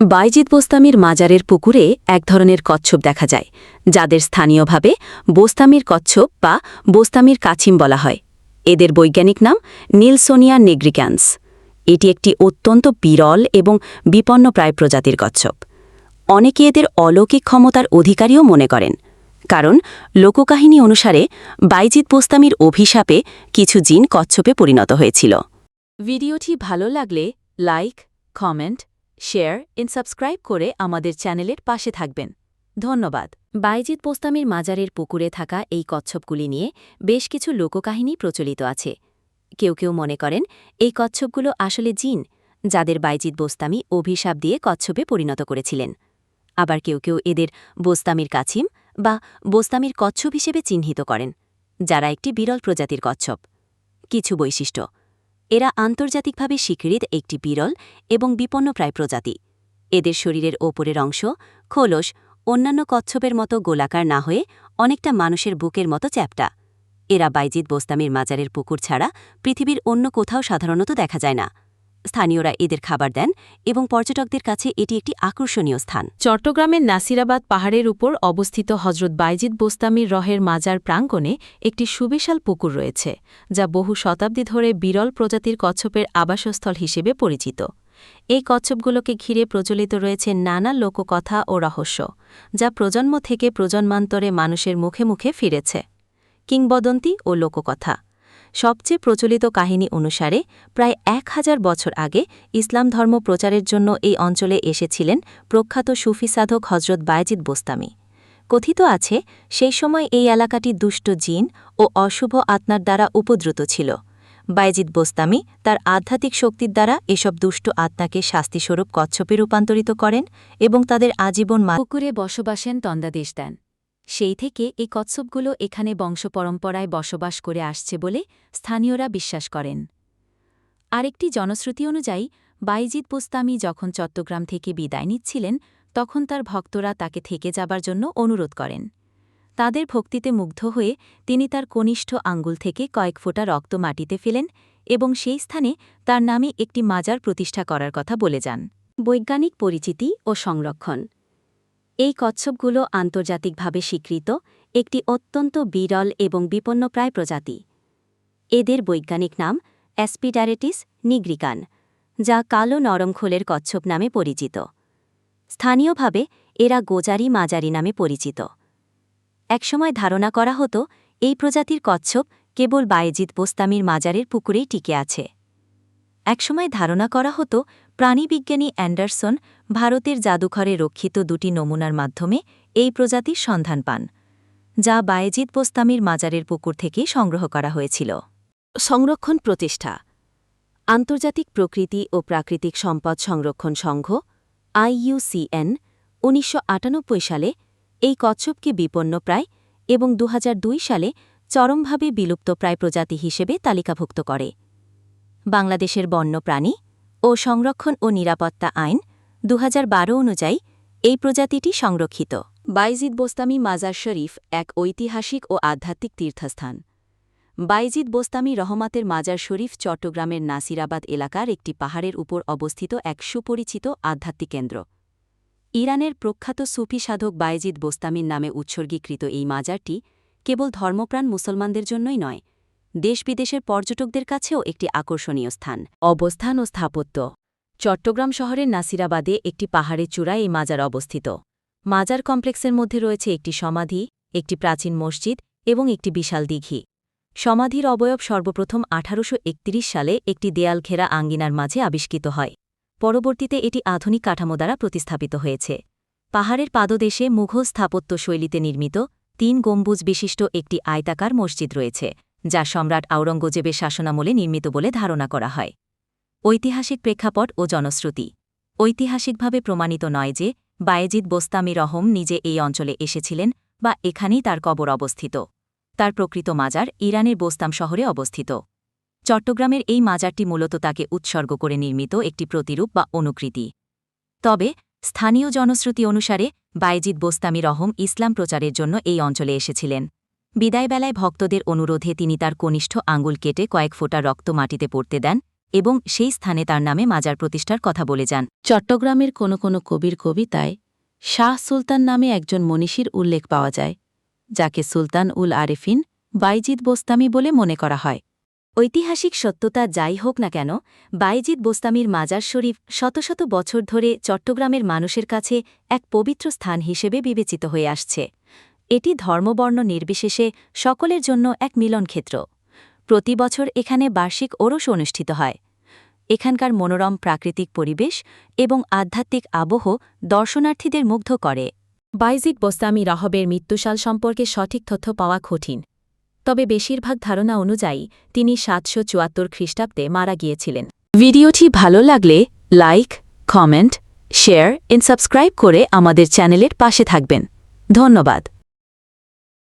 বাইজিদ বোস্তামির মাজারের পুকুরে এক ধরনের কচ্ছপ দেখা যায়, যাদের স্থানীয়ভাবে বোস্তামির কচ্ছপ বা বোস্তামির কাছিম বলা হয়। এদের বৈজ্ঞানিক নাম নীলসোনিয়া নেগ্রিক্যান্স এটি একটি অত্যন্ত বিরল এবং বিপন্নপ্রায় প্রজাতির কচ্ছপ। অনেকে এদের অলৌকিক ক্ষমতার অধিকারীও মনে করেন, কারণ লোককাহিনী অনুসারে বাইজিদ বোস্তামির অভিশাপে কিছু জিন কচ্ছপে পরিণত হয়েছিল। ভিডিওটি ভালো লাগলে like, comment share and subscribe করে আমাদের চ্যানেলের পাশে থাকবেন। ধন্যবাদ। বাইজিৎ পোস্তামির মাজারের পুকুরে থাকা এই কচ্ছপগুলি নিয়ে বেশ কিছু লোককাহিনী প্রচলিত আছে। কেউ কেউ মনে করেন, এই কচ্ছপগুলো আসলে জিন, যাদের বাইজিৎ বোস্তামি অভিশাপ দিয়ে কচ্ছপে পরিণত করেছিলেন। আবার কেউ কেউ এদের বোস্তামির কাছিম বা বোস্তামির কচ্ছপ হিসেবে চিহ্নিত করেন, যারা একটি বিরল প্রজাতির কচ্ছপ। কিছু বৈশিষ্ট্য। এরা আন্তর্জাতিকভাবে স্বীকৃত একটি বিরল এবং বিপন্নপ্রায় প্রজাতি। এদের শরীরের ওপরের অংশ খোলস, অন্যান্য কচ্ছপের মতো গোলাকার না হয়ে অনেকটা মানুষের বুকের মতো চ্যাপটা। এরা বাইজিৎ বোস্তামির মাজারের পুকুর ছাড়া পৃথিবীর অন্য কোথাও সাধারণত দেখা যায় না। স্থানীয়রা এদের খাবার দেন এবং পর্যটকদের কাছে এটি একটি আকর্ষণীয় স্থান। চট্টগ্রামের নাসিরাবাদ পাহাড়ের উপর অবস্থিত হজরত বাইজিদ বোস্তামির রহের মাজার প্রাঙ্গণে একটি সুবিশাল পুকুর রয়েছে, যা বহু শতাব্দী ধরে বিরল প্রজাতির কচ্ছপের আবাসস্থল হিসেবে পরিচিত। এই কচ্ছপগুলোকে ঘিরে প্রচলিত রয়েছে নানা লোককথা ও রহস্য, যা প্রজন্ম থেকে প্রজন্মান্তরে মানুষের মুখে মুখে ফিরেছে। কিংবদন্তি ও লোককথা। সবচেয়ে প্রচলিত কাহিনী অনুসারে, প্রায় এক হাজার বছর আগে ইসলাম ধর্ম প্রচারের জন্য এই অঞ্চলে এসেছিলেন প্রখ্যাত সুফি সাধক হজরত বায়জিদ বোস্তামি। কথিত আছে, সেই সময় এই এলাকাটি দুষ্ট জিন ও অশুভ আত্মার দ্বারা উপদ্রুত ছিল। বাইজিদ বোস্তামি তার আধ্যাত্মিক শক্তির দ্বারা এসব দুষ্ট আত্মাকে শাস্তিস্বরূপ কচ্ছপে রূপান্তরিত করেন এবং তাদের আজীবন পুকুরে বসবাসেন তন্দাদেশ দেন। সেই থেকে এই কচ্ছপগুলো এখানে বংশপরম্পরায় বসবাস করে আসছে বলে স্থানীয়রা বিশ্বাস করেন। আরেকটি জনশ্রুতি অনুযায়ী, বাইজিদ পোস্তামি যখন চট্টগ্রাম থেকে বিদায় নিচ্ছিলেন, তখন তার ভক্তরা তাকে থেকে যাবার জন্য অনুরোধ করেন। তাদের ভক্তিতে মুগ্ধ হয়ে তিনি তার কনিষ্ঠ আঙ্গুল থেকে কয়েক ফোঁটা রক্ত মাটিতে ফেলেন এবং সেই স্থানে তার নামে একটি মাজার প্রতিষ্ঠা করার কথা বলে যান। বৈজ্ঞানিক পরিচিতি ও সংরক্ষণ এই কচ্ছপগুলো আন্তর্জাতিকভাবে স্বীকৃত, একটি অত্যন্ত বিরল এবং বিপন্নপ্রায় প্রজাতি। এদের বৈজ্ঞানিক নাম অ্যাসপিডারেটিস নিগ্রিকান যা কালো নরম খোলের কচ্ছপ নামে পরিচিত। স্থানীয়ভাবে এরা গোজারি মাজারি নামে পরিচিত। একসময় ধারণা করা হতো, এই প্রজাতির কচ্ছপ কেবল বায়েজিদ পোস্তামির মাজারের পুকুরেই টিকে আছে। একসময় ধারণা করা হতো প্রাণীবিজ্ঞানী অ্যান্ডারসন ভারতের জাদুঘরে রক্ষিত দুটি নমুনার মাধ্যমে এই প্রজাতির সন্ধান পান, যা বায়েজিদ পোস্তামির মাজারের পুকুর থেকে সংগ্রহ করা হয়েছিল। সংরক্ষণ প্রতিষ্ঠা আন্তর্জাতিক প্রকৃতি ও প্রাকৃতিক সম্পদ সংরক্ষণ সংঘ আইইউসিএন উনিশশো সালে এই কচ্ছপকে বিপন্ন প্রায় এবং দু হাজার দুই সালে চরমভাবে বিলুপ্তপ্রায় প্রজাতি হিসেবে তালিকাভুক্ত করে। বাংলাদেশের বন্যপ্রাণী ও সংরক্ষণ ও নিরাপত্তা আইন দুহাজার বারো অনুযায়ী এই প্রজাতিটি সংরক্ষিত। বাইজিদ বোস্তামি মাজার শরীফ এক ঐতিহাসিক ও আধ্যাত্মিক তীর্থস্থান। বাইজিদ বোস্তামি রহমাতের মাজার শরীফ চট্টগ্রামের নাসিরাবাদ এলাকার একটি পাহাড়ের উপর অবস্থিত এক সুপরিচিত আধ্যাত্মিক কেন্দ্র। ইরানের প্রখ্যাত সুফি সাধক বাইজিদ বোস্তামির নামে উৎসর্গীকৃত এই মাজারটি কেবল ধর্মপ্রাণ মুসলমানদের জন্যই নয় দেশ বিদেশের পর্যটকদের কাছেও একটি আকর্ষণীয় স্থান, অবস্থান ও স্থাপত্য। চট্টগ্রাম শহরের নাসিরাবাদে একটি পাহাড়ের চূড়ায় এই মাজার অবস্থিত। মাজার কমপ্লেক্সের মধ্যে রয়েছে একটি সমাধি, একটি প্রাচীন মসজিদ এবং একটি বিশাল দিঘি। সমাধির অবয়ব সর্বপ্রথম আঠারোশো একত্রিশ সালে একটি দেয়াল ঘেরা আঙ্গিনার মাঝে আবিষ্কৃত হয়। পরবর্তীতে এটি আধুনিক কাঠামো দ্বারা প্রতিস্থাপিত হয়েছে। পাহাড়ের পাদদেশে মুঘল স্থাপত্য শৈলীতে নির্মিত তিন গম্বুজ বিশিষ্ট একটি আয়তাকার মসজিদ রয়েছে। যা সম্রাট আওরঙ্গজেবের শাসনামলে নির্মিত বলে ধারণা করা হয়। ঐতিহাসিক প্রেক্ষাপট ও জনশ্রুতি। ঐতিহাসিকভাবে প্রমাণিত নয় যে বায়েজিদ বোস্তামি রহম নিজে এই অঞ্চলে এসেছিলেন বা এখানেই তার কবর অবস্থিত। তার প্রকৃত মাজার ইরানের বোস্তাম শহরে অবস্থিত। চট্টগ্রামের এই মাজারটি মূলত তাকে উৎসর্গ করে নির্মিত একটি প্রতিরূপ বা অনুকৃতি। তবে স্থানীয় জনশ্রুতি অনুসারে বায়েজিদ বোস্তামি রহম ইসলাম প্রচারের জন্য এই অঞ্চলে এসেছিলেন। বিদায়বেলায় ভক্তদের অনুরোধে তিনি তার কনিষ্ঠ আঙ্গুল কেটে কয়েক ফোঁটা রক্ত মাটিতে পড়তে দেন এবং সেই স্থানে তার নামে মাজার প্রতিষ্ঠার কথা বলে যান। চট্টগ্রামের কোনো কোনো কবির কবিতায় শাহ সুলতান নামে একজন মনীষীর উল্লেখ পাওয়া যায়, যাকে সুলতান উল আরেফিন বাইজিদ বোস্তামি বলে মনে করা হয়। ঐতিহাসিক সত্যতা যাই হোক না কেন, বাইজিদ বোস্তামির মাজার শরীফ শত শত বছর ধরে চট্টগ্রামের মানুষের কাছে এক পবিত্র স্থান হিসেবে বিবেচিত হয়ে আসছে। এটি ধর্মবর্ণ নির্বিশেষে সকলের জন্য এক মিলনক্ষেত্র। প্রতি বছর এখানে বার্ষিক ওরস অনুষ্ঠিত হয়। এখানকার মনোরম প্রাকৃতিক পরিবেশ এবং আধ্যাত্মিক আবহ দর্শনার্থীদের মুগ্ধ করে। বাইজিদ বোস্তামি রাহবের মৃত্যুসাল সম্পর্কে সঠিক তথ্য পাওয়া কঠিন। তবে বেশিরভাগ ধারণা অনুযায়ী, তিনি সাতশো চুয়াত্তর খ্রিস্টাব্দে মারা গিয়েছিলেন। ভিডিওটি ভালো লাগলে like, comment, share, and subscribe করে আমাদের চ্যানেলের পাশে থাকবেন। ধন্যবাদ।